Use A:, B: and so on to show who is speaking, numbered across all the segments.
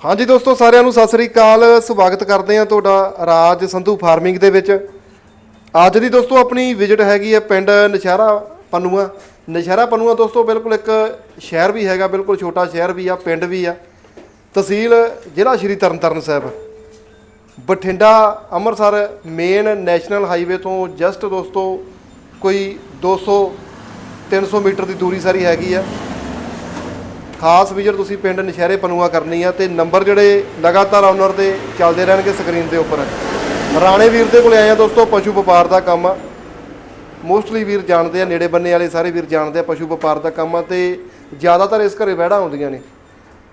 A: ਹਾਂਜੀ ਦੋਸਤੋ, ਸਾਰਿਆਂ ਨੂੰ ਸਤਿ ਸ੍ਰੀ ਅਕਾਲ। ਸਵਾਗਤ ਕਰਦੇ ਹਾਂ ਤੁਹਾਡਾ ਰਾਜ ਸੰਧੂ ਫਾਰਮਿੰਗ ਦੇ ਵਿੱਚ। ਅੱਜ ਦੀ ਦੋਸਤੋ, ਆਪਣੀ ਵਿਜ਼ਿਟ ਹੈਗੀ ਹੈ ਪਿੰਡ ਨਸ਼ਹਿਰਾ ਪਨੂਆ। ਨਸ਼ਹਿਰਾ ਪਨੂਆ ਦੋਸਤੋ, ਬਿਲਕੁਲ ਇੱਕ ਸ਼ਹਿਰ ਵੀ ਹੈਗਾ, ਬਿਲਕੁਲ ਛੋਟਾ ਸ਼ਹਿਰ ਵੀ ਆ, ਪਿੰਡ ਵੀ ਆ। ਤਹਿਸੀਲ ਜ਼ਿਲ੍ਹਾ Shri Tarn Taran Sahib. Bathinda Amritsar main national highway ਤੋਂ ਜਸਟ ਦੋਸਤੋ, ਕੋਈ 200 300 ਮੀਟਰ ਦੀ ਦੂਰੀ ਸਾਰੀ ਹੈਗੀ ਆ। ਖਾਸ ਵਿਜ਼ਿਟ ਤੁਸੀਂ ਪਿੰਡ ਨਸ਼ਹਿਰੇ ਪਨੂਆ ਕਰਨੀ ਆ ਤੇ ਨੰਬਰ ਜਿਹੜੇ ਲਗਾਤਾਰ ਆਨਰ ਦੇ ਚੱਲਦੇ ਰਹਿਣਗੇ ਸਕਰੀਨ ਦੇ ਉੱਪਰ। ਰਾਣੇ ਵੀਰ ਦੇ ਕੋਲੇ ਆਏ ਆ ਦੋਸਤੋ, ਪਸ਼ੂ ਵਪਾਰ ਦਾ ਕੰਮ ਆ। ਮੋਸਟਲੀ ਵੀਰ ਜਾਣਦੇ ਆ, ਨੇੜੇ ਬੰਨੇ ਵਾਲੇ ਸਾਰੇ ਵੀਰ ਜਾਣਦੇ ਆ ਪਸ਼ੂ ਵਪਾਰ ਦਾ ਕੰਮ ਆ ਤੇ ਜ਼ਿਆਦਾਤਰ ਇਸ ਘਰੇ ਵਹਿੜਾਂ ਆਉਂਦੀਆਂ ਨੇ।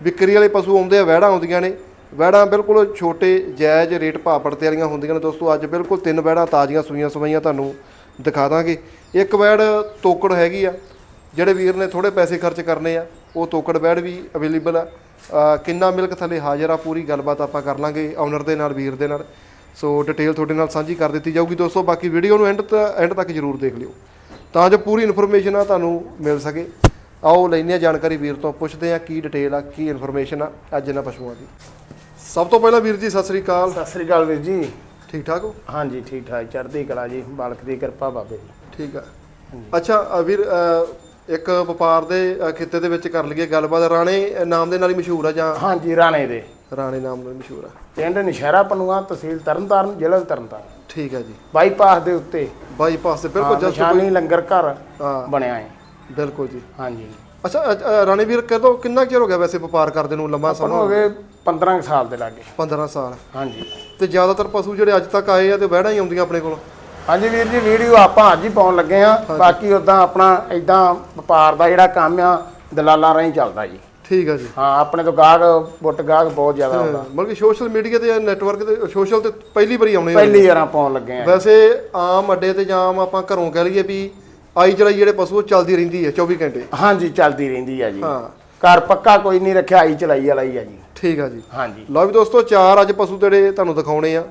A: ਵਿਕਰੀ ਵਾਲੇ ਪਸ਼ੂ ਆਉਂਦੇ ਆ, ਵਹਿੜਾਂ ਆਉਂਦੀਆਂ ਨੇ। ਵਹਿੜਾਂ ਬਿਲਕੁਲ ਛੋਟੇ, ਜਾਇਜ਼ ਰੇਟ ਭਾਅ ਪੜਤੇ ਵਾਲੀਆਂ ਹੁੰਦੀਆਂ ਨੇ ਦੋਸਤੋ। ਅੱਜ ਬਿਲਕੁਲ ਤਿੰਨ ਵਹਿੜਾਂ ਤਾਜ਼ੀਆਂ ਸੂਈਆਂ ਸਵਾਈਆਂ ਤੁਹਾਨੂੰ ਦਿਖਾ ਦਾਂਗੇ। ਇੱਕ ਵਹਿੜ ਤੋਕੜ ਹੈਗੀ ਆ, ਜਿਹੜੇ ਵੀਰ ਨੇ ਥੋੜੇ ਪੈਸੇ ਖਰਚ ਕਰਨੇ ਆ। ਉਹ ਤੋਕੜ ਬੈਡ ਵੀ ਅਵੇਲੇਬਲ ਆ। ਕਿੰਨਾ ਮਿਲਕ ਥੱਲੇ ਹਾਜ਼ਰ ਆ ਪੂਰੀ ਗੱਲਬਾਤ ਆਪਾਂ ਕਰ ਲਾਂਗੇ ਓਨਰ ਦੇ ਨਾਲ ਵੀਰ ਦੇ ਨਾਲ। ਸੋ ਡਿਟੇਲ ਤੁਹਾਡੇ ਨਾਲ ਸਾਂਝੀ ਕਰ ਦਿੱਤੀ ਜਾਊਗੀ ਦੋਸਤੋ। ਬਾਕੀ ਵੀਡੀਓ ਨੂੰ ਐਂਡ ਐਂਡ ਤੱਕ ਜਰੂਰ ਦੇਖ ਲਿਓ। ਤਾਂ ਜੋ ਪੂਰੀ ਇਨਫੋਰਮੇਸ਼ਨ ਆ ਤੁਹਾਨੂੰ ਮਿਲ ਸਕੇ। ਆਓ ਲੈਂਦੇ ਆ ਜਾਣਕਾਰੀ ਵੀਰ ਤੋਂ ਪੁੱਛਦੇ ਆ ਕੀ ਡਿਟੇਲ ਆ ਕੀ ਇਨਫੋਰਮੇਸ਼ਨ ਆ ਅੱਜ ਇਹਨਾਂ ਪਸ਼ੂਆਂ ਦੀ। ਸਭ ਤੋਂ ਪਹਿਲਾਂ ਵੀਰ ਜੀ ਸਤਿ ਸ੍ਰੀ ਅਕਾਲ।
B: ਸਤਿ ਸ੍ਰੀ ਅਕਾਲ ਵੀਰ ਜੀ।
A: ਠੀਕ ਠਾਕ ਹੋ?
B: ਹਾਂਜੀ ਠੀਕ ਠਾਕ। ਚੜ੍ਹਦੀ ਕਲਾ ਜੀ ਬਾਲਕ ਦੀ ਕਿਰਪਾ ਬਾਬੇ ਦੀ।
A: ਠੀਕ ਆ। ਅੱਛਾ ਵੀਰ ਇੱਕ ਵਪਾਰ ਦੇ ਅ, ਖਿੱਤੇ ਦੇ ਵਿੱਚ ਕਰ ਲਈਏ ਗੱਲਬਾਤ। ਰਾਣੇ ਨਾਮ ਦੇ ਨਾਲ ਹੀ ਮਸ਼ਹੂਰ ਆ ਜਾਂ
B: ਹਾਂਜੀ ਰਾਣੇ ਦੇ।
A: ਰਾਣੇ ਨਾਮ ਨਾਲ ਮਸ਼ਹੂਰ ਆ?
B: ਪਿੰਡ ਨਸ਼ਹਿਰਾ ਪਨੂਆ ਤਹਿਸੀਲ ਤਰਨਤਾਰਨ ਜ਼ਿਲ੍ਹਾ ਤਰਨਤਾਰਨ।
A: ਠੀਕ ਆ ਜੀ।
B: ਬਾਈਪਾਸ ਦੇ ਉੱਤੇ।
A: ਬਾਈਪਾਸ ਤੇ ਬਿਲਕੁਲ ਜਸਟ
B: ਨਿਸ਼ਾਨੀ ਲੰਗਰ ਘਰ
A: ਹਾਂ।
B: ਬਣਿਆ ਹੈ।
A: ਬਿਲਕੁਲ ਜੀ।
B: ਹਾਂਜੀ।
A: ਅੱਛਾ ਅ, ਅ, ਰਾਣੇ ਵੀਰ ਕਦੋਂ ਕਿੰਨਾ ਚਿਰ ਹੋ ਗਿਆ ਵੈਸੇ ਵਪਾਰ ਕਰਦੇ ਨੂੰ? ਲੰਮਾ ਸਮਾਂ
B: ਹੋ ਗਏ 15 ਕੁ ਸਾਲ ਦੇ ਲਾਗੇ।
A: 15 ਸਾਲ।
B: ਹਾਂਜੀ।
A: ਤੇ ਜ਼ਿਆਦਾਤਰ ਪਸ਼ੂ ਜਿਹੜੇ ਅੱਜ ਤੱਕ ਆਏ ਆ ਤੇ ਵਹਿੜਾਂ ਹੀ ਆਉਂਦੀਆਂ ਆਪਣੇ ਕੋਲ?
B: ਹਾਂਜੀ ਵੀਰ ਜੀ ਵੀਡੀਓ ਆਪਾਂ ਅੱਜ ਹੀ ਪਾਉਣ ਲੱਗੇ ਆ ਬਾਕੀ ਉਦਾਂ ਆਪਣਾ ਇਦਾਂ ਵਪਾਰ ਦਾ ਜਿਹੜਾ ਕੰਮ ਆ ਦਲਾਲਾਂ ਰਾਹੀਂ ਚੱਲਦਾ ਜੀ।
A: ਠੀਕ ਆ ਜੀ।
B: ਹਾਂ ਆਪਣੇ ਤੋਂ ਗਾਹਕ ਬੁੱਟ ਗਾਹਕ ਬਹੁਤ ਜ਼ਿਆਦਾ ਆਉਂਦਾ।
A: ਮਤਲਬ ਕਿ ਸੋਸ਼ਲ ਮੀਡੀਆ ਤੇ ਨੈਟਵਰਕ ਤੇ ਸੋਸ਼ਲ ਤੇ ਪਹਿਲੀ ਵਾਰੀ ਆਉਣੇ।
B: ਪਹਿਲੀ ਵਾਰਾਂ ਪਾਉਣ ਲੱਗੇ ਆ
A: ਵੈਸੇ ਆਮ ਅੱਡੇ ਤੇ ਜਾਂ ਆਮ ਆਪਾਂ ਘਰੋਂ ਕਹਿ ਲਈਏ ਵੀ ਆਈ ਚਲਾਈ ਜਿਹੜੇ ਪਸ਼ੂ ਚੱਲਦੀ ਰਹਿੰਦੀ ਹੈ 24 ਘੰਟੇ।
B: ਹਾਂਜੀ ਚੱਲਦੀ ਰਹਿੰਦੀ ਆ ਜੀ।
A: ਹਾਂ।
B: ਘਰ ਪੱਕਾ ਕੋਈ ਨਹੀਂ ਰੱਖਿਆ ਆਈ ਚਲਾਈ ਵਾਲਾ ਹੀ ਆ ਜੀ।
A: ਠੀਕ ਆ ਜੀ।
B: ਹਾਂਜੀ।
A: ਲਓ ਵੀ ਦੋਸਤੋ ਚਾਰ ਅੱਜ ਪਸ਼ੂ ਜਿਹੜੇ ਤੁਹਾਨੂੰ ਦਿਖਾਉਣੇ ਆ।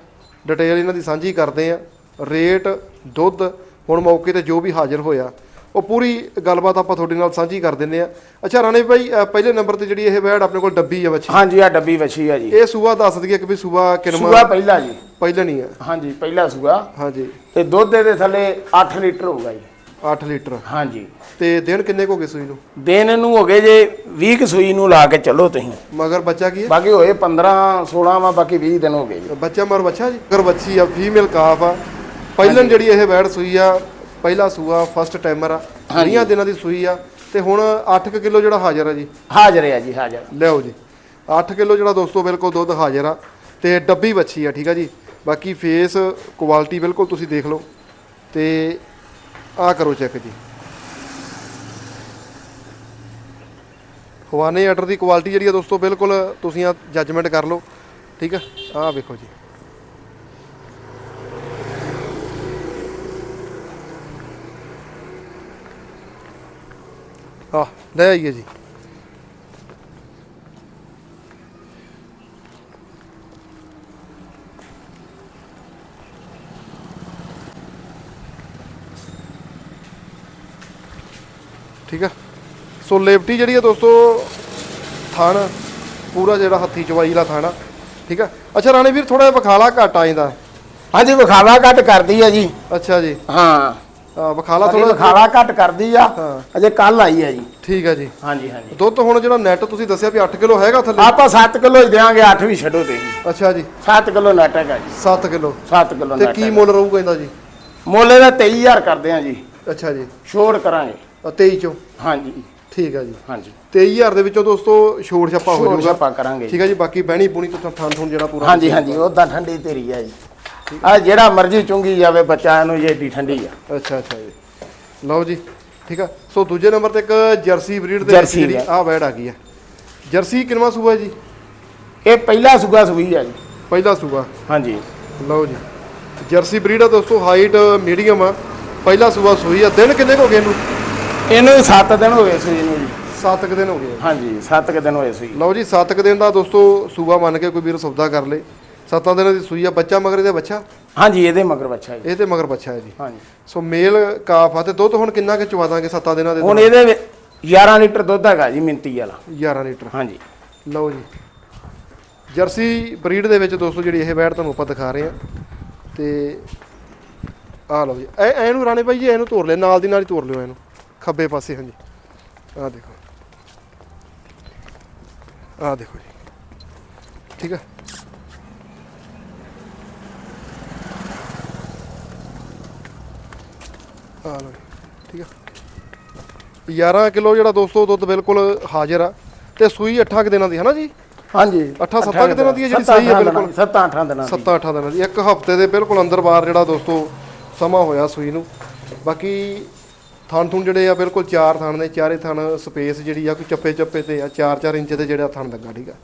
A: ਡਿਟੇਲ ਇਹਨਾਂ ਦੀ ਸਾਂਝੀ ਕਰਦੇ ਆ। ਰੇਟ ਦੁੱਧ ਹੁਣ ਮੌਕੇ ਤੇ ਜੋ ਵੀ ਹਾਜ਼ਰ ਹੋਇਆ ਉਹ ਪੂਰੀ ਗੱਲਬਾਤ ਆਪਾਂ ਤੁਹਾਡੇ ਨਾਲ ਸਾਂਝੀ ਕਰ ਦਿੰਨੇ ਆ ਅੱਛਾ ਰਾਣੇ ਭਾਈ ਪਹਿਲੇ ਨੰਬਰ ਤੇ ਜਿਹੜੀ ਇਹ ਵੈੜ ਆਪਣੇ ਕੋਲ ਡੱਬੀ ਆ ਬੱਚੀ
B: ਹਾਂਜੀ ਆ ਡੱਬੀ ਵਛੀ ਆ ਜੀ।
A: ਇਹ ਸੂਆ ਦੱਸ ਦਈਏ ਕਿ ਵੀ ਸੂਆ ਕਿਨਮਾ
B: ਸੂਆ ਪਹਿਲਾ ਜੀ।
A: ਪਹਿਲਾਂ ਨਹੀਂ ਆ।
B: ਹਾਂਜੀ ਪਹਿਲਾ ਸੂਆ।
A: ਹਾਂਜੀ।
B: ਤੇ ਦੁੱਧ ਦੇ ਥੱਲੇ 8 ਲੀਟਰ ਹੋਊਗਾ ਜੀ।
A: 8 ਲੀਟਰ।
B: ਹਾਂਜੀ।
A: ਤੇ ਦਿਨ ਕਿੰਨੇ ਕੁ ਗਏ ਸੂਈ ਨੂੰ?
B: ਦਿਨ ਨੂੰ ਹੋ ਗਏ ਜੇ 20 ਕੁ ਸੂਈ ਨੂੰ ਲਾ ਕੇ ਚੱਲੋ ਤੁਸੀਂ।
A: ਮਗਰ ਬੱਚਾ ਕੀ ਹੈ?
B: ਬਾਕੀ ਹੋਏ 15 16 ਵਾ ਬਾਕੀ 20 ਦਿਨ ਹੋ ਗਏ ਜੀ।
A: ਬੱਚਾ ਮਰ ਬੱਚਾ ਜੀ? ਅਗਰ ਬੱਚੀ ਆ ਫੀਮੇਲ ਕਾਫ ਆ। ਪਹਿਲਾਂ ਜਿਹੜੀ ਇਹ ਵੈੜ ਸੂਈ ਆ ਪਹਿਲਾ ਸੂਆ ਫਸਟ ਟਾਈਮਰ ਆ 20 ਦਿਨਾਂ ਦੀ ਸੂਈ ਆ ਤੇ ਹੁਣ 8 ਕਿਲੋ ਜਿਹੜਾ ਹਾਜ਼ਰ ਆ ਜੀ।
B: ਹਾਜ਼ਰ ਆ ਜੀ ਹਾਜ਼ਰ।
A: ਲਿਆਓ ਜੀ। 8 ਕਿਲੋ ਜਿਹੜਾ ਦੋਸਤੋ ਬਿਲਕੁਲ ਦੁੱਧ ਹਾਜ਼ਰ ਆ ਤੇ ਡੱਬੀ ਬੱਚੀ ਆ ਠੀਕ ਆ ਜੀ। ਬਾਕੀ ਫੇਸ ਕੁਆਲਿਟੀ ਬਿਲਕੁਲ ਤੁਸੀਂ ਦੇਖ ਲਓ ਤੇ ਆ ਕਰੋ ਚੈੱਕ ਜੀ। ਹਵਾਨੇ ਆਰਡਰ ਦੀ ਕੁਆਲਿਟੀ ਜਿਹੜੀ ਆ ਦੋਸਤੋ ਬਿਲਕੁਲ ਤੁਸੀਂ ਆ ਜੱਜਮੈਂਟ ਕਰ ਲਓ ਠੀਕ ਆ? ਆਹ ਵੇਖੋ ਜੀ। ਆ ਲੈ ਆਈਏ ਜੀ। ਠੀਕ ਆ? ਸੋ ਲੇਵਟੀ ਜਿਹੜੀ ਆ ਦੋਸਤੋ ਥਣ ਪੂਰਾ ਜਿਹੜਾ ਹੱਥੀ ਚਵਾਈ ਦਾ ਥਣ ਆ ਠੀਕ ਆ? ਅੱਛਾ ਰਾਣੇ ਵੀਰ ਥੋੜਾ ਜਿਹਾ ਵਖਾਲਾ ਘੱਟ ਆ ਜਾਂਦਾ
B: ਹਾਂਜੀ ਵਿਖਾਵਾ ਘੱਟ ਕਰਦੀ ਆ ਜੀ।
A: ਅੱਛਾ ਜੀ।
B: ਹਾਂ।
A: ਵਖਾਲਾ
B: ਥੋੜਾ
A: ਥੋੜਾ
B: ਘੱਟ ਕਰਦੀ ਆ। ਅਜੇ ਕੱਲ ਆਈ ਆ ਜੀ।
A: ਠੀਕ ਆ ਜੀ।
B: ਹਾਂਜੀ ਹਾਂਜੀ।
A: ਦੁੱਧ ਹੁਣ ਜਿਹੜਾ ਨੈਟ ਤੁਸੀਂ ਦੱਸਿਆ ਵੀ 8 ਕਿਲੋ ਹੈਗਾ ਥੱਲੇ?
B: ਆਪਾਂ 7 ਕਿਲੋ ਹੀ ਦੇਾਂਗੇ 8 ਵੀ ਛੱਡੋ ਤੇ
A: ਅੱਛਾ ਜੀ।
B: 7 ਕਿਲੋ ਨਟ ਹੈਗਾ ਜੀ।
A: 7 ਕਿਲੋ।
B: 7 ਕਿਲੋ
A: ਤੇ
B: ਨਟ
A: ਕੀ ਮੁੱਲ ਰਹੂਗਾ ਇਹਦਾ ਜੀ?
B: ਮੁੱਲ ਦਾ 23000 ਕਰਦੇ ਆ ਜੀ।
A: ਅੱਛਾ ਜੀ।
B: ਛੋੜ ਕਰਾਂਗੇ।
A: ਆ 23 ਚੋਂ?
B: ਹਾਂਜੀ।
A: ਠੀਕ ਆ ਜੀ।
B: ਹਾਂਜੀ।
A: 23000 ਦੇ ਵਿੱਚੋਂ ਦੋਸਤੋ ਛੋੜ ਛੱਪਾ ਹੋ
B: ਛੋੜ
A: ਜਾਊਗਾ।
B: ਛਾਪਾ ਕਰਾਂਗੇ
A: ਠੀਕ ਆ ਜੀ ਬਾਕੀ ਬਹਿਣੀ ਪੂਣੀ ਤੋਂ ਥਾਂ ਥੂਣ ਜਿਹੜਾ ਪੂਰਾ
B: ਹਾਂਜੀ ਹਾਂਜੀ ਉਦਾਂ ਠੰਡੀ ਤੇਰੀ ਆ ਜੀ। ਆ ਜਿਹੜਾ ਮਰਜ਼ੀ ਚੁੰਗੀ ਜਾਵੇ ਬੱਚਾ ਨੂੰ ਜੇ ਏਡੀ ਠੰਡੀ ਆ।
A: ਅੱਛਾ ਅੱਛਾ ਜੀ। ਲਓ ਜੀ ਠੀਕ ਆ। ਸੋ ਦੂਜੇ ਨੰਬਰ ਤੇ ਇੱਕ ਜਰਸੀ ਬਰੀਡ ਦੇ ਵਿੱਚ
B: ਜਰਸੀ
A: ਜਿਹੜੀ। ਆ। ਵੈੜ ਆ ਗਈ ਆ। ਜਰਸੀ ਕਿੰਨਵਾ ਸੂਆ ਜੀ?
B: ਇਹ ਪਹਿਲਾ ਸੁਗਾ ਸੂਈ ਆ ਜੀ।
A: ਪਹਿਲਾ ਸੂਆ।
B: ਹਾਂਜੀ।
A: ਲਓ ਜੀ। ਜਰਸੀ ਬਰੀਡ ਆ ਦੋਸਤੋ ਹਾਈਟ ਮੀਡੀਅਮ ਆ। ਪਹਿਲਾ ਸੂਆ ਸੂਈ ਆ। ਦਿਨ ਕਿੰਨੇ ਕੁ ਹੋ ਗਏ ਇਹਨੂੰ?
B: ਇਹਨੂੰ 7 ਦਿਨ ਹੋ ਗਏ ਸੂਈ ਨੂੰ ਜੀ।
A: 7 ਕੁ ਦਿਨ ਹੋ ਗਏ।
B: ਹਾਂਜੀ 7 ਕੁ ਦਿਨ ਹੋਏ ਸੂਈ।
A: ਲਓ ਜੀ 7 ਕੁ ਦਿਨ ਦਾ ਦੋਸਤੋ ਸੂਆ ਮੰਨ ਕੇ ਕੋਈ ਵੀਰ ਸੌਦਾ ਕਰ ਲੇ। 7 ਦਿਨਾਂ ਦੀ ਸੂਈ ਆ ਬੱਚਾ ਮਗਰ ਇਹਦਾ ਬੱਚਾ?
B: ਹਾਂਜੀ ਇਹਦੇ ਮਗਰ ਬੱਚਾ ਜੀ।
A: ਇਹ ਤੇ ਮਗਰ ਬੱਚਾ ਹੈ ਜੀ।
B: ਹਾਂਜੀ।
A: ਸੋ ਮੇਲ ਕਾਫ ਆ ਤੇ ਦੁੱਧ ਹੁਣ ਕਿੰਨਾ ਕਿ ਚਵਾ ਦਾਂਗੇ 7 ਦਿਨਾਂ ਦੇ
B: ਹੁਣ ਇਹਦੇ ਵਿੱਚ 11 ਲੀਟਰ ਦੁੱਧ ਹੈਗਾ ਜੀ ਮਿੰਤੀ ਵਾਲਾ।
A: 11 ਲੀਟਰ।
B: ਹਾਂਜੀ।
A: ਲਓ ਜੀ। ਜਰਸੀ ਬਰੀਡ ਦੇ ਵਿੱਚ ਦੋਸਤੋ ਜਿਹੜੀ ਇਹ ਵੈੜ ਤੁਹਾਨੂੰ ਆਪਾਂ ਦਿਖਾ ਰਹੇ ਹਾਂ। ਤੇ ਆ ਲਓ ਜੀ। ਐ ਇਹਨੂੰ ਰਾਣੇ ਭਾਈ ਜੀ ਇਹਨੂੰ ਤੋੜ ਲੈ ਨਾਲ ਦੀ ਨਾਲ ਹੀ ਤੋੜ ਲਿਓ ਇਹਨੂੰ ਖੱਬੇ ਪਾਸੇ ਹਾਂਜੀ। ਆ ਦੇਖੋ। ਆ ਦੇਖੋ ਜੀ। ਠੀਕ ਆ? ਆ ਲਓ ਠੀਕ ਆ। 11 ਕਿਲੋ ਜਿਹੜਾ ਦੋਸਤੋ ਦੁੱਧ ਬਿਲਕੁਲ ਹਾਜ਼ਰ ਆ ਤੇ ਸੂਈ 8 ਕੁ ਦਿਨਾਂ ਦੀ ਹੈ ਨਾ ਜੀ?
B: ਹਾਂਜੀ।
A: ਅੱਠਾਂ ਸੱਤਾਂ ਕੁ ਦਿਨਾਂ ਦੀ ਹੈ ਜਿਹੜੀ ਸਹੀ ਹੈ ਬਿਲਕੁਲ।
B: 7-8 ਦਿਨਾਂ ਦੀ।
A: 7-8 ਦਿਨਾਂ ਦੀ। ਇੱਕ ਹਫ਼ਤੇ ਦੇ ਬਿਲਕੁਲ ਅੰਦਰ ਬਾਹਰ ਜਿਹੜਾ ਦੋਸਤੋ ਸਮਾਂ ਹੋਇਆ ਸੂਈ ਨੂੰ। ਬਾਕੀ ਥਣ ਥੁਣ ਜਿਹੜੇ ਆ ਬਿਲਕੁਲ ਚਾਰ ਥਣ ਨੇ ਚਾਰੇ ਥਣ ਸਪੇਸ ਜਿਹੜੀ ਆ ਕੋਈ ਚੱਪੇ ਚੱਪੇ ਤੇ ਆ 4-4 ਇੰਚ ਦੇ ਜਿਹੜਾ ਥਣ ਲੱਗਾ ਠੀਕ ਆ।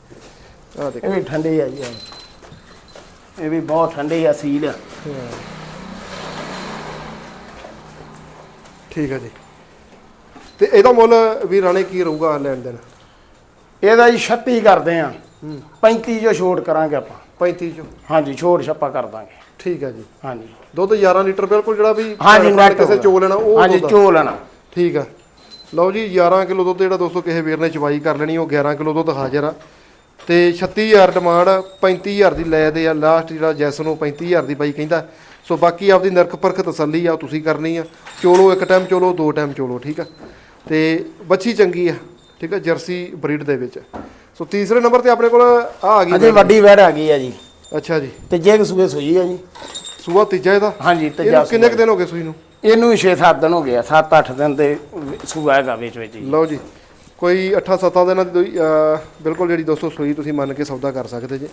A: ਆ ਦੇਖੋ।
B: ਇਹ ਵੀ ਠੰਡੀ ਆ ਜੀ ਇਹ ਵੀ। ਬਹੁਤ ਠੰਡੀ ਆ ਸੀਲ ਆ
A: ਠੀਕ ਆ ਜੀ। ਤੇ ਇਹਦਾ ਮੁੱਲ ਵੀ ਰਾਣੇ ਕੀ ਰਹੂਗਾ ਲੈਣ ਦੇਣ?
B: ਇਹਦਾ ਜੀ 36 ਕਰਦੇ ਆ 35 ਜੋ ਛੋਟ ਕਰਾਂਗੇ ਆਪਾਂ।
A: 35 ਚੋਂ।
B: ਹਾਂਜੀ ਛੋਟ ਛੱਪਾ ਕਰ ਦਾਂਗੇ।
A: ਠੀਕ ਆ ਜੀ।
B: ਹਾਂਜੀ।
A: ਦੁੱਧ 11 ਲੀਟਰ ਬਿਲਕੁਲ ਜਿਹੜਾ ਵੀ
B: ਹਾਂਜੀ ਨੈਟ
A: ਕਿਸੇ ਚੋ ਲੈਣਾ ਉਹ
B: ਹਾਂਜੀ। ਚੋ ਲੈਣਾ
A: ਠੀਕ ਆ ਲਓ ਜੀ 11 ਕਿਲੋ ਦੁੱਧ ਜਿਹੜਾ ਦੋਸਤੋ ਕਿਸੇ ਵੀਰ ਨੇ ਚਵਾਈ ਕਰ ਲੈਣੀ ਉਹ 11 ਕਿਲੋ ਦੁੱਧ ਹਾਜ਼ਰ ਆ। ਤੇ 36000 ਡਿਮਾਂਡ 35000 ਦੀ ਲੈ ਦੇ ਆ। ਲਾਸਟ ਜਿਹੜਾ ਜੈਸ ਨੂੰ 35000 ਦੀ ਬਾਈ ਕਹਿੰਦਾ। ਸੋ ਬਾਕੀ ਆਪਦੀ ਨਰਕ ਪਰਖ ਤਸੱਲੀ ਆ ਤੁਸੀਂ ਕਰਨੀ ਆ। ਚੋਲੋ ਇੱਕ ਟਾਈਮ ਚੋਲੋ ਦੋ ਟਾਈਮ ਚੋਲੋ ਠੀਕ ਆ? ਤੇ ਬੱਚੀ ਚੰਗੀ ਆ ਠੀਕ ਆ? ਜਰਸੀ ਬਰੀਡ ਦੇ ਵਿੱਚ। ਸੋ ਤੀਸਰੇ ਨੰਬਰ ਤੇ ਆਪਣੇ ਕੋਲ ਆ ਆ ਗਈ
B: ਅਜੇ ਵੱਡੀ ਵੈੜ ਆ ਗਈ ਆ ਜੀ।
A: ਅੱਛਾ ਜੀ।
B: ਤੇ ਜੇ ਸੂਏ ਸੂਈ ਆ ਜੀ।
A: ਸੂਆ ਤੀਜਾ ਇਹਦਾ?
B: ਹਾਂਜੀ ਤੇ
A: ਇਹਨੂੰ ਕਿੰਨੇ ਕੁ ਦਿਨ ਹੋ ਗਏ ਸੂਈ ਨੂੰ?
B: ਇਹਨੂੰ 6-7 ਦਿਨ ਹੋ ਗਏ ਆ 7-8 ਦਿਨ ਦੇ ਸੂਆ ਹੈਗਾ ਵਿੱਚ ਵਿੱਚ ਜੀ।
A: ਲਓ ਜੀ ਕੋਈ 8-7 ਦਿਨਾਂ ਦੀ ਬਿਲਕੁਲ ਜਿਹੜੀ ਦੋਸਤੋ ਸੂਈ ਤੁਸੀਂ ਮੰਨ ਕੇ ਸੌਦਾ ਕਰ ਸਕਦੇ ਜੇ।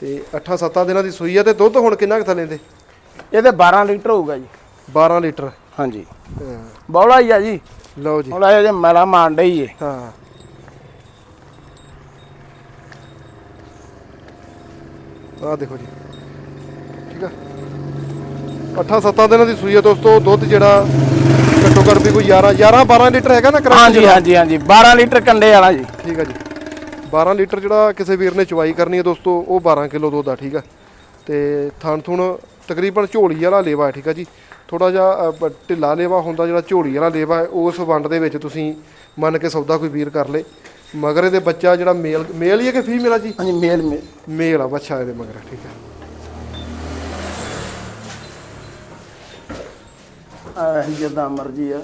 A: ਤੇ 8-7 ਦਿਨਾਂ ਦੀ ਸੂਈ ਆ ਤੇ ਦੁੱਧ ਹੁਣ ਕਿੰਨਾ ਕੁ ਥੱਲੇ ਦੇ?
B: ਇਹਦੇ 12 ਲੀਟਰ ਹੋਊਗਾ ਜੀ।
A: 12 ਲੀਟਰ।
B: ਹਾਂਜੀ।
A: ਹਾਂ,
B: ਬੌਲਾ ਹੀ ਆ ਜੀ।
A: ਲਓ ਜੀ।
B: ਬੌਲਾ ਜੇ ਮੈਲਾ ਮਾਰਨ ਡਈ ਏ।
A: ਹਾਂ। ਆ ਦੇਖੋ ਜੀ। ਠੀਕ ਆ। 8-7 ਦਿਨਾਂ ਦੀ ਸੂਈ ਆ ਦੋਸਤੋ। ਦੁੱਧ ਜਿਹੜਾ ਘੱਟੋ ਘੱਟ ਵੀ ਕੋਈ 11 11 12 ਲੀਟਰ ਹੈਗਾ ਨਾ ਕਰਾਚੀ
B: ਹਾਂਜੀ ਹਾਂਜੀ ਹਾਂਜੀ। 12 ਲੀਟਰ ਕੰਡੇ ਵਾਲਾ ਜੀ।
A: ਠੀਕ ਆ ਜੀ। 12 ਲੀਟਰ ਜਿਹੜਾ ਕਿਸੇ ਵੀਰ ਨੇ ਚਵਾਈ ਕਰਨੀ ਹੈ ਦੋਸਤੋ ਉਹ 12 ਕਿਲੋ ਦੁੱਧ ਆ ਠੀਕ ਆ। ਤੇ ਥਣ ਥੁਣ ਤਕਰੀਬਨ ਝੋਲੀ ਵਾਲਾ ਲੇਵਾ ਹੈ ਠੀਕ ਆ ਜੀ। ਥੋੜਾ ਜਿਹਾ ਢਿੱਲਾ ਲੇਵਾ ਹੁੰਦਾ ਜਿਹੜਾ ਝੋਲੀ ਵਾਲਾ ਲੇਵਾ ਹੈ ਉਸ ਵੰਡ ਦੇ ਵਿੱਚ ਤੁਸੀਂ ਮੰਨ ਕੇ ਸੌਦਾ ਕੋਈ ਵੀਰ ਕਰ ਲੇ। ਮਗਰ ਇਹਦੇ ਬੱਚਾ ਜਿਹੜਾ ਮੇਲ ਮੇਲ ਹੀ ਹੈ ਕਿ ਫੀਮੇਲ ਆ ਜੀ?
B: ਹਾਂਜੀ ਮੇਲ ਮੇਲ।
A: ਮੇਲ ਆ ਬੱਚਾ ਇਹਦੇ ਮਗਰ ਠੀਕ ਆ।
B: ਆਹ ਜਿੱਦਾਂ ਮਰਜ਼ੀ ਆ।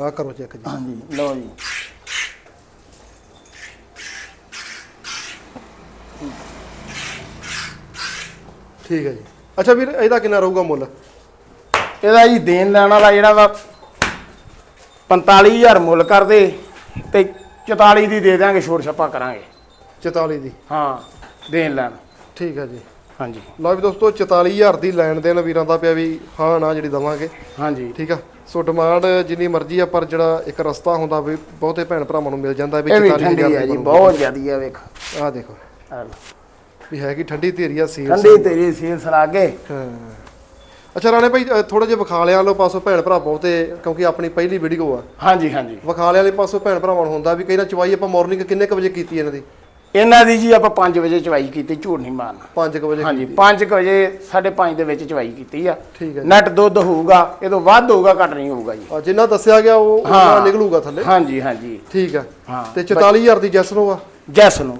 A: ਆ ਕਰੋ ਚੈੱਕ ਜੀ।
B: ਹਾਂਜੀ ਲਓ ਜੀ।
A: ਠੀਕ ਹੈ ਜੀ। ਅੱਛਾ ਵੀਰ ਇਹਦਾ ਕਿੰਨਾ ਰਹੂਗਾ ਮੁੱਲ?
B: ਇਹਦਾ ਜੀ ਦੇਣ ਲੈਣ ਵਾਲਾ ਜਿਹੜਾ ਵਾ 45000 ਮੁੱਲ ਕਰਦੇ ਤੇ 44 ਦੀ ਦੇ ਦਾਂਗੇ ਛੋਟ ਛੱਪਾ ਕਰਾਂਗੇ।
A: 44 ਦੀ?
B: ਹਾਂ ਦੇਣ ਲੈਣ।
A: ਠੀਕ ਹੈ ਜੀ।
B: ਹਾਂਜੀ।
A: ਲਓ ਵੀ ਦੋਸਤੋ 44000 ਦੀ ਲੈਣ ਦੇਣ ਵੀਰਾਂ ਦਾ ਪਿਆ ਵੀ ਹਾਂ ਨਾ ਜਿਹੜੀ ਦਵਾਂਗੇ।
B: ਹਾਂਜੀ।
A: ਠੀਕ ਆ। ਸੋ ਡਿਮਾਂਡ ਜਿੰਨੀ ਮਰਜ਼ੀ ਆ ਪਰ ਜਿਹੜਾ ਇੱਕ ਰਸਤਾ ਹੁੰਦਾ ਵੀ ਬਹੁਤੇ ਭੈਣ ਭਰਾਵਾਂ ਨੂੰ ਮਿਲ ਜਾਂਦਾ ਵੀ
B: ਇਹ ਵੀ
A: 44000
B: ਠੰਡੀ ਆ ਜੀ ਬਹੁਤ ਜ਼ਿਆਦੀ ਆ ਵੇਖ।
A: ਆ ਦੇਖੋ।
B: ਆਹ ਲਓ।
A: ਵੀ ਹੈਗੀ ਠੰਡੀ ਧੀਰੀ ਆ ਸੀਲ
B: ਠੰਡੀ ਤੇਰੀ ਸੀਲ ਲਾਗੇ
A: ਹਾਂ। ਅੱਛਾ ਰਾਣੇ ਭਾਈ ਥੋੜਾ ਜਿਹਾ ਵਿਖਾਲਿਆਂ ਵਾਲੇ ਪਾਸੋਂ ਭੈਣ ਭਰਾ ਬਹੁਤੇ ਕਿਉਂਕਿ ਆਪਣੀ ਪਹਿਲੀ ਵੀਡੀਓ ਆ।
B: ਹਾਂਜੀ ਹਾਂਜੀ।
A: ਵਿਖਾਲੇ ਵਾਲੇ ਪਾਸੋਂ ਭੈਣ ਭਰਾਵਾਂ ਨੂੰ ਹੁੰਦਾ ਵੀ ਕਈ ਨਾ ਚਵਾਈ ਆਪਾਂ ਮਾਰਨਿੰਗ ਕਿੰਨੇ ਕ ਵਜੇ ਕੀਤੀ ਇਹਨਾਂ ਦੀ?
B: ਇਹਨਾਂ ਦੀ ਜੀ ਆਪਾਂ 5 ਵਜੇ ਚਵਾਈ ਕੀਤੀ ਝੂਠ ਨਹੀਂ ਮਾਰਨਾ।
A: 5 ਵਜੇ
B: ਹਾਂਜੀ 5 ਵਜੇ 5:30 ਦੇ ਵਿੱਚ ਚਵਾਈ ਕੀਤੀ ਆ।
A: ਠੀਕ ਹੈ ਜੀ।
B: ਨੈਟ ਦੁੱਧ ਹੋਊਗਾ ਇਹ ਤੋਂ ਵੱਧ ਹੋਊਗਾ ਘੱਟ ਨਹੀਂ ਹੋਊਗਾ ਜੀ।
A: ਆ, ਜਿੰਨਾ ਦੱਸਿਆ ਗਿਆ ਉਹ ਉਹਨਾਂ
B: ਹਾਂ।
A: ਨਿਕਲੂਗਾ ਥੱਲੇ।
B: ਹਾਂਜੀ ਹਾਂਜੀ।
A: ਠੀਕ ਆ।
B: ਹਾਂ।
A: ਤੇ 44000 ਦੀ ਜੈਸਨੋ ਆ?
B: ਜੈਸ ਨੂੰ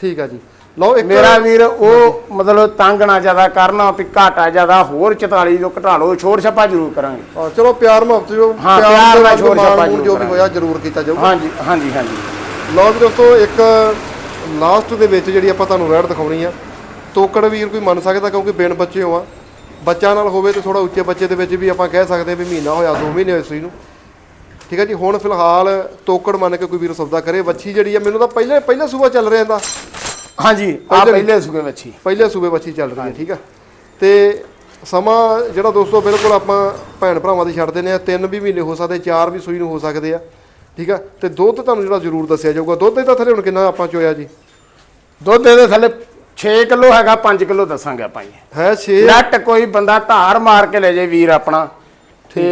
A: ਠੀਕ ਆ ਜੀ। ਲਓ ਇੱਕ
B: ਮੇਰਾ ਵੀਰ ਉਹ ਮਤਲਬ ਤੰਗ ਨਾ ਜ਼ਿਆਦਾ ਕਰਨਾ ਵੀ ਘਾਟਾ ਜ਼ਿਆਦਾ ਹੋਰ 44 ਤੋਂ ਘਟਾ ਲਓ ਛੋੜ ਛੱਪਾ ਜ਼ਰੂਰ ਕਰਾਂਗੇ।
A: ਚਲੋ ਪਿਆਰ ਮੁਹੱਬਤ ਜੋ
B: ਹਾਂ,
A: ਦੇ
B: ਪਿਆਰ ਨਾਲ ਛੋੜ ਛਾਪਾ
A: ਜੋ
B: ਜ਼ਰੂਰ
A: ਵੀ ਹੋਇਆ ਜ਼ਰੂਰ ਕੀਤਾ ਜਾਊਗਾ।
B: ਹਾਂਜੀ ਹਾਂਜੀ ਹਾਂਜੀ।
A: ਲਓ ਵੀ ਦੋਸਤੋ ਇੱਕ ਲਾਸਟ ਦੇ ਵਿੱਚ ਜਿਹੜੀ ਆਪਾਂ ਤੁਹਾਨੂੰ ਰੈਡ ਦਿਖਾਉਣੀ ਆ ਤੋਕੜ ਵੀਰ ਕੋਈ ਮੰਨ ਸਕਦਾ ਕਿਉਂਕਿ ਬਿਨ ਬੱਚੇ ਹੋ ਆ ਬੱਚਾ ਨਾਲ ਹੋਵੇ ਤੇ ਥੋੜਾ ਉੱਚੇ ਬੱਚੇ ਦੇ ਵਿੱਚ ਵੀ ਆਪਾਂ ਕਹਿ ਸਕਦੇ ਵੀ ਮਹੀਨਾ ਹੋਇਆ 2 ਮਹੀਨੇ ਹੋਏ ਸੂਈ ਨੂੰ। ਠੀਕ ਹੈ ਜੀ ਹੁਣ ਫਿਲਹਾਲ ਤੋਕੜ ਮੰਨ ਕੇ ਕੋਈ ਵੀਰ ਸੌਦਾ ਕਰੇ। ਵੱਛੀ ਜਿਹੜੀ ਆ ਮੈਨੂੰ ਤਾਂ ਪਹਿਲੇ ਪਹਿਲੇ ਸੂਬਾ ਚੱਲ ਰਿਹਾ ਇਹਦਾ।
B: ਹਾਂਜੀ ਆ ਪਹਿਲੇ ਸੁਗੇ ਵੱਛੀ
A: ਪਹਿਲੇ ਸੂਬੇ ਵੱਛੀ ਚੱਲ ਰਹੀ ਹੈ ਠੀਕ ਆ। ਤੇ ਸਮਾਂ ਜਿਹੜਾ ਦੋਸਤੋ ਬਿਲਕੁਲ ਆਪਾਂ ਭੈਣ ਭਰਾਵਾਂ ਦੇ ਛੱਡ ਦਿੰਦੇ ਆ ਤਿੰਨ ਵੀ ਮਹੀਨੇ ਹੋ ਸਕਦੇ ਚਾਰ ਵੀ ਸੂਈ ਨੂੰ ਹੋ ਸਕਦੇ ਆ ਠੀਕ ਆ। ਤੇ ਦੁੱਧ ਤੁਹਾਨੂੰ ਜਿਹੜਾ ਜ਼ਰੂਰ ਦੱਸਿਆ ਜਾਊਗਾ। ਦੁੱਧ ਇਹਦਾ ਥੱਲੇ ਹੁਣ ਕਿੰਨਾ ਆਪਾਂ ਚੋਇਆ ਜੀ?
B: ਦੁੱਧ ਇਹਦੇ ਥੱਲੇ 6 ਕਿਲੋ ਹੈਗਾ 5 ਕਿਲੋ ਦੱਸਾਂਗੇ ਆਪਾਂ ਜੀ।
A: ਹੈ 6
B: ਨੈਟ ਕੋਈ ਬੰਦਾ ਧਾਰ ਮਾਰ ਕੇ ਲੈ ਜੇ ਵੀਰ ਆਪਣਾ ਤੇ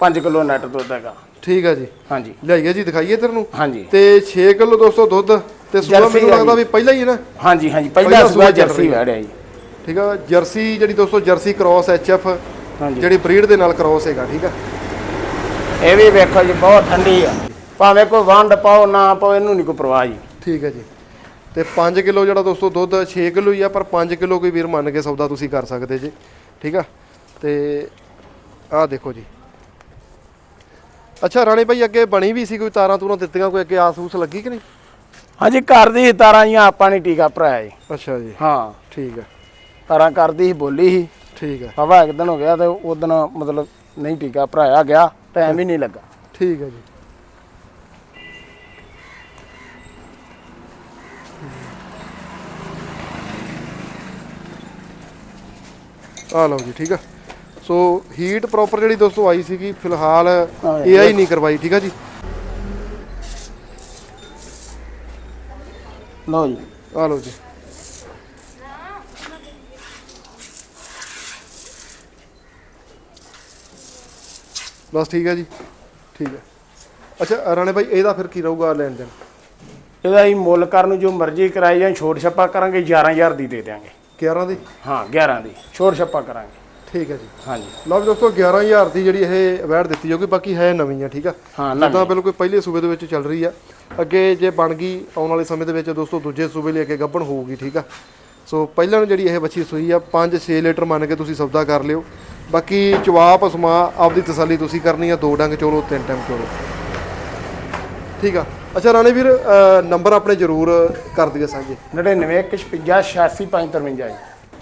B: 5 ਕਿਲੋ ਨੈਟ ਦੁੱਧ ਹੈਗਾ।
A: ਠੀਕ ਆ ਜੀ।
B: ਹਾਂਜੀ।
A: ਲਿਆਈਏ ਜੀ ਦਿਖਾਈਏ ਤੇਰੇ ਨੂੰ
B: ਹਾਂਜੀ।
A: ਤੇ 6 ਕਿਲੋ ਦੋਸਤੋ ਦੁੱਧ। ਤੇ ਸੂਆ ਮੈਨੂੰ ਲੱਗਦਾ। ਵੀ ਪਹਿਲਾਂ ਹੀ ਹੈ ਨਾ?
B: ਹਾਂਜੀ ਹਾਂਜੀ
A: ਪਹਿਲਾ ਸੂਆ
B: ਜਰਸੀ। ਵੜਿਆ ਜੀ।
A: ਠੀਕ ਆ ਜਰਸੀ ਜਿਹੜੀ ਦੋਸਤੋ ਜਰਸੀ ਕ੍ਰਾਸ ਐਚਐਫ
B: ਹਾਂਜੀ।
A: ਜਿਹੜੀ ਬਰੀਡ ਦੇ ਨਾਲ ਕ੍ਰਾਸ ਹੈਗਾ ਠੀਕ ਆ?
B: ਇਹ ਵੀ ਵੇਖੋ ਜੀ ਬਹੁਤ ਠੰਡੀ ਆ। ਭਾਵੇਂ ਕੋਈ ਵੰਡ ਪਾਓ ਨਾ ਪਾਓ ਇਹਨੂੰ ਨਹੀਂ ਕੋਈ ਪਰਵਾਹ ਜੀ।
A: ਠੀਕ ਹੈ ਜੀ। ਤੇ 5 ਕਿਲੋ ਜਿਹੜਾ ਦੋਸਤੋ ਦੁੱਧ 6 ਕਿਲੋ ਹੀ ਆ ਪਰ 5 ਕਿਲੋ ਕੋਈ ਵੀਰ ਮੰਨ ਕੇ ਸੌਦਾ ਤੁਸੀਂ ਕਰ ਸਕਦੇ ਜੀ। ਠੀਕ ਆ? ਤੇ ਆਹ ਦੇਖੋ ਜੀ। ਅੱਛਾ ਰਾਣੇ ਭਾਈ ਅੱਗੇ ਬਣੀ ਵੀ ਸੀ ਕੋਈ ਤਾਰਾਂ ਤੂਰਾਂ ਦਿੱਤੀਆਂ ਕੋਈ ਅੱਗੇ ਆਸ-ਊਸ ਲੱਗੀ ਕਿ ਨਹੀਂ?
B: ਹਾਂਜੀ ਕਰਦੀ ਸੀ ਤਾਰਾਂ ਜੀਆਂ ਆਪਾਂ ਨਹੀਂ ਟੀਕਾ ਭਰਾਇਆ ਜੀ।
A: ਅੱਛਾ ਜੀ।
B: ਹਾਂ।
A: ਠੀਕ ਹੈ।
B: ਤਾਰਾਂ ਕਰਦੀ ਸੀ ਬੋਲੀ ਸੀ।
A: ਠੀਕ ਹੈ।
B: ਹਵਾ ਇੱਕ ਦਿਨ ਹੋ ਗਿਆ ਤੇ ਉਹ ਦਿਨ ਮਤਲਬ ਨਹੀਂ ਟੀਕਾ ਭਰਾਇਆ ਗਿਆ ਟਾਈਮ ਹੀ ਨਹੀਂ ਲੱਗਾ।
A: ਠੀਕ ਹੈ ਜੀ। ਆ ਲਓ ਜੀ ਠੀਕ ਆ ਸੋ ਹੀਟ ਪ੍ਰੋਪਰ ਜਿਹੜੀ ਦੋਸਤੋ ਆਈ ਸੀਗੀ ਫਿਲਹਾਲ
B: ਹਾਂ,
A: ਏਆਈ ਨਹੀਂ ਕਰਵਾਈ ਠੀਕ ਆ ਜੀ।
B: ਲਓ ਜੀ
A: ਆ ਲਓ ਜੀ। ਬਸ ਠੀਕ ਹੈ ਜੀ ਠੀਕ ਹੈ। ਅੱਛਾ ਰਾਣੇ ਭਾਈ ਇਹਦਾ ਫਿਰ ਕੀ ਰਹੂਗਾ ਲੈਣ ਦੇਣ?
B: ਇਹਦਾ ਹੀ ਮੁੱਲ ਕਰਨ ਨੂੰ ਜੋ ਮਰਜ਼ੀ ਕਰਾਈ ਜਾਂ ਛੋਟ ਛੱਪਾ ਕਰਾਂਗੇ 11000 ਦੀ ਦੇ ਦਿਆਂਗੇ।
A: 11 ਦੀ?
B: ਹਾਂ 11 ਦੀ ਛੋਟ ਛੱਪਾ ਕਰਾਂਗੇ।
A: ਠੀਕ ਹੈ ਜੀ।
B: ਹਾਂਜੀ।
A: ਲਓ ਵੀ ਦੋਸਤੋ 11000 ਦੀ ਜਿਹੜੀ ਇਹ ਵੈਟ ਦਿੱਤੀ ਜਾਊਗੀ ਬਾਕੀ ਹੈ ਨਵੀਂ ਆ ਠੀਕ ਆ?
B: ਹਾਂ
A: ਜਿੱਦਾਂ
B: ਨਾ
A: ਬਿਲਕੁਲ ਪਹਿਲੇ ਸੂਬੇ ਦੇ ਵਿੱਚ ਚੱਲ ਰਹੀ ਆ। ਅੱਗੇ ਜੇ ਬਣ ਗਈ ਆਉਣ ਵਾਲੇ ਸਮੇਂ ਦੇ ਵਿੱਚ ਦੋਸਤੋ ਦੂਜੇ ਸੂਬੇ ਲਈ ਅੱਗੇ ਗੱਭਣ ਹੋਊਗੀ ਠੀਕ ਆ? ਸੋ ਪਹਿਲਾਂ ਨੂੰ ਜਿਹੜੀ ਇਹ ਬੱਚੀ ਸੂਈ ਆ 5-6 ਲੀਟਰ ਮੰਨ ਕੇ ਤੁਸੀਂ ਸੌਦਾ ਕਰ ਲਿਓ। ਬਾਕੀ ਚਵਾਪ ਸਮਾ ਆਪਦੀ ਤਸੱਲੀ ਤੁਸੀਂ ਕਰਨੀ ਆ ਦੋ ਡੰਗ ਚੋਲੋ ਤਿੰਨ ਟਾਈਮ ਚੋਲੋ। ਠੀਕ ਆ? ਅੱਛਾ ਰਾਣੇ ਵੀਰ ਨੰਬਰ ਆਪਣੇ ਜ਼ਰੂਰ ਕਰ ਦਈਏ ਸਾਂਝੇ।
B: 9915565553 ਜੀ।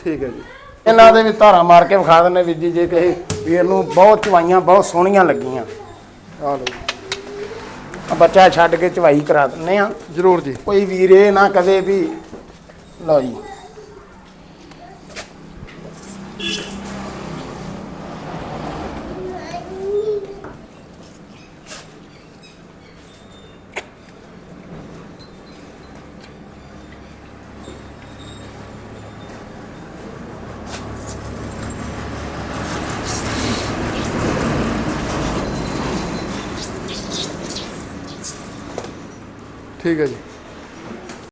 A: ਠੀਕ ਹੈ ਜੀ।
B: ਇਹਨਾਂ ਦੇ ਵੀ ਧਾਰਾ ਮਾਰ ਕੇ ਵਿਖਾ ਦਿੰਦੇ ਵੀਰ ਜੀ ਜੇ ਕਹੇ ਵੀਰ ਨੂੰ ਬਹੁਤ ਚਵਾਈਆਂ ਬਹੁਤ ਸੋਹਣੀਆਂ ਲੱਗੀਆਂ।
A: ਆ ਲਓ।
B: ਆ ਬੱਚਾ ਛੱਡ ਕੇ ਚਵਾਈ ਕਰਾ ਦਿੰਦੇ ਆ
A: ਜ਼ਰੂਰ ਜੀ।
B: ਕੋਈ ਵੀਰ ਇਹ ਨਾ ਕਦੇ ਵੀ ਲਓ ਜੀ।
A: ਠੀਕ ਹੈ ਜੀ